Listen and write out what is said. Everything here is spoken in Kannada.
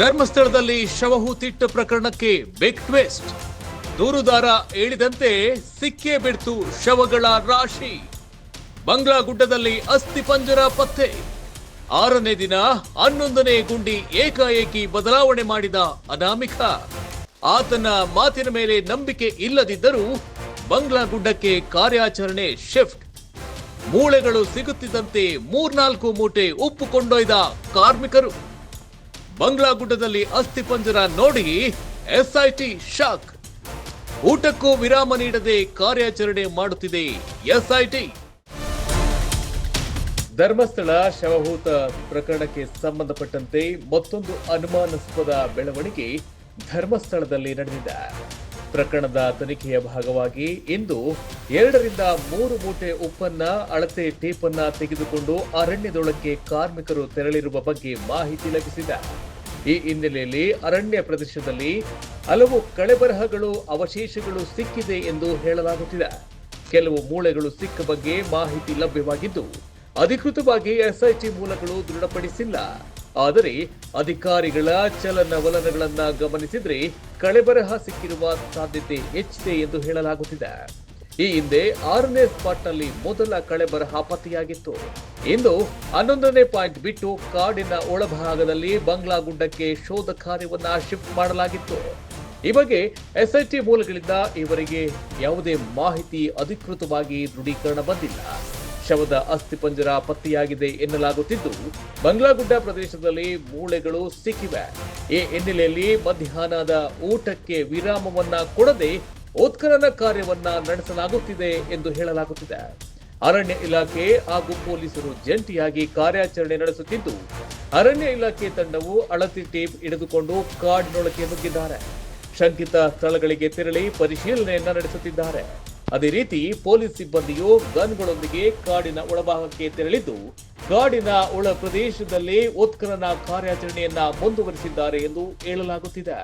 ಧರ್ಮಸ್ಥಳದಲ್ಲಿ ಶವಹೂತಿಟ್ಟ ಪ್ರಕರಣಕ್ಕೆ ಬಿಗ್ ಟ್ವಿಸ್ಟ್ ದೂರುದಾರ ಹೇಳಿದಂತೆ ಸಿಕ್ಕೇ ಬಿಡ್ತು ಶವಗಳ ರಾಶಿ. ಬಂಗ್ಲಾ ಗುಡ್ಡದಲ್ಲಿ ಅಸ್ಥಿ ಪಂಜರ ಪತ್ತೆ. ಆರನೇ ದಿನ ಹನ್ನೊಂದನೇ ಗುಂಡಿ ಏಕಾಏಕಿ ಬದಲಾವಣೆ ಮಾಡಿದ ಅನಾಮಿಕ. ಆತನ ಮಾತಿನ ಮೇಲೆ ನಂಬಿಕೆ ಇಲ್ಲದಿದ್ದರೂ ಬಂಗ್ಲಾ ಗುಡ್ಡಕ್ಕೆ ಕಾರ್ಯಾಚರಣೆ ಶಿಫ್ಟ್. ಮೂಳೆಗಳು ಸಿಗುತ್ತಿದ್ದಂತೆ ಮೂರ್ನಾಲ್ಕು ಮೂಟೆ ಉಪ್ಪು ಕೊಂಡೊಯ್ದ ಕಾರ್ಮಿಕರು. ಬಂಗ್ಲಾ ಗುಡ್ಡದಲ್ಲಿ ಅಸ್ಥಿಪಂಜರ ನೋಡಿ ಎಸ್ಐಟಿ ಶಾಕ್. ಊಟಕ್ಕೂ ವಿರಾಮ ನೀಡದೆ ಕಾರ್ಯಾಚರಣೆ ಮಾಡುತ್ತಿದೆ ಎಸ್ಐಟಿ. ಧರ್ಮಸ್ಥಳ ಶವಹೂತ ಪ್ರಕರಣಕ್ಕೆ ಸಂಬಂಧಪಟ್ಟಂತೆ ಮತ್ತೊಂದು ಅನುಮಾನಾಸ್ಪದ ಬೆಳವಣಿಗೆ ಧರ್ಮಸ್ಥಳದಲ್ಲಿ ನಡೆದಿದೆ. ಪ್ರಕರಣದ ತನಿಖೆಯ ಭಾಗವಾಗಿ ಇಂದು ಎರಡರಿಂದ ಮೂರು ಮೂಟೆ ಉಪ್ಪನ್ನ, ಅಳತೆ ಟೇಪನ್ನ ತೆಗೆದುಕೊಂಡು ಅರಣ್ಯದೊಳಕ್ಕೆ ಕಾರ್ಮಿಕರು ತೆರಳಿರುವ ಬಗ್ಗೆ ಮಾಹಿತಿ ಲಭಿಸಿದೆ. ಈ ಹಿನ್ನೆಲೆಯಲ್ಲಿ ಅರಣ್ಯ ಪ್ರದೇಶದಲ್ಲಿ ಹಲವು ಕಳೆಬರಹಗಳು, ಅವಶೇಷಗಳು ಸಿಕ್ಕಿದೆ ಎಂದು ಹೇಳಲಾಗುತ್ತಿದೆ. ಕೆಲವು ಮೂಳೆಗಳು ಸಿಕ್ಕ ಬಗ್ಗೆ ಮಾಹಿತಿ ಲಭ್ಯವಾಗಿದ್ದು, ಅಧಿಕೃತವಾಗಿ ಎಸ್ಐಟಿ ಮೂಲಗಳು ದೃಢಪಡಿಸಿಲ್ಲ. ಆದರೆ ಅಧಿಕಾರಿಗಳ ಚಲನವಲನಗಳನ್ನ ಗಮನಿಸಿದ್ರೆ ಕಳೆಬರಹ ಸಿಕ್ಕಿರುವ ಸಾಧ್ಯತೆ ಹೆಚ್ಚಿದೆ ಎಂದು ಹೇಳಲಾಗುತ್ತಿದೆ. ಈ ಹಿಂದೆ ಆರನೇ ಸ್ಪಾಟ್ನಲ್ಲಿ ಮೊದಲ ಕಳೆಬರಹ ಪತ್ತೆಯಾಗಿತ್ತು. ಇಂದು ಹನ್ನೊಂದನೇ ಪಾಯಿಂಟ್ ಬಿಟ್ಟು ಕಾಡಿನ ಒಳಭಾಗದಲ್ಲಿ ಬಂಗ್ಲಾ ಗುಡ್ಡಕ್ಕೆ ಶೋಧ ಕಾರ್ಯವನ್ನ ಶಿಫ್ಟ್ ಮಾಡಲಾಗಿತ್ತು. ಈ ಬಗ್ಗೆ ಎಸ್ಐಟಿ ಮೂಲಗಳಿಂದ ಇವರಿಗೆ ಯಾವುದೇ ಮಾಹಿತಿ ಅಧಿಕೃತವಾಗಿ ದೃಢೀಕರಣ ಬಂದಿಲ್ಲ. ಶವದ ಅಸ್ಥಿಪಂಜರ ಪತ್ತೆಯಾಗಿದೆ ಎನ್ನಲಾಗುತ್ತಿದ್ದು. ಬಂಗ್ಲಾಗುಡ್ಡ ಪ್ರದೇಶದಲ್ಲಿ ಮೂಳೆಗಳು ಸಿಕ್ಕಿವೆ. ಈ ಹಿನ್ನೆಲೆಯಲ್ಲಿ ಮಧ್ಯಾಹ್ನದ ಊಟಕ್ಕೆ ವಿರಾಮವನ್ನ ಕೊಡದೆ ಉತ್ಖನನ ಕಾರ್ಯವನ್ನ ನಡೆಸಲಾಗುತ್ತಿದೆ ಎಂದು ಹೇಳಲಾಗುತ್ತಿದೆ. ಅರಣ್ಯ ಇಲಾಖೆ ಹಾಗೂ ಪೊಲೀಸರು ಜಂಟಿಯಾಗಿ ಕಾರ್ಯಾಚರಣೆ ನಡೆಸುತ್ತಿದ್ದು, ಅರಣ್ಯ ಇಲಾಖೆ ತಂಡವು ಅಳತಿ ಟೇಪ್ ಹಿಡಿದುಕೊಂಡು ಕಾಡಿನೊಳಕ್ಕೆ ನುಗ್ಗಿದ್ದಾರೆ. ಶಂಕಿತ ಸ್ಥಳಗಳಿಗೆ ತೆರಳಿ ಪರಿಶೀಲನೆಯನ್ನ ನಡೆಸುತ್ತಿದ್ದಾರೆ. ಅದೇ ರೀತಿ ಪೊಲೀಸ್ ಸಿಬ್ಬಂದಿಯು ಗನ್ಗಳೊಂದಿಗೆ ಕಾಡಿನ ಒಳಭಾಗಕ್ಕೆ ತೆರಳಿದ್ದು, ಕಾಡಿನ ಒಳ ಪ್ರದೇಶದಲ್ಲಿ ಉತ್ಖನನ ಕಾರ್ಯಾಚರಣೆಯನ್ನ ಮುಂದುವರಿಸಿದ್ದಾರೆ ಎಂದು ಹೇಳಲಾಗುತ್ತಿದೆ.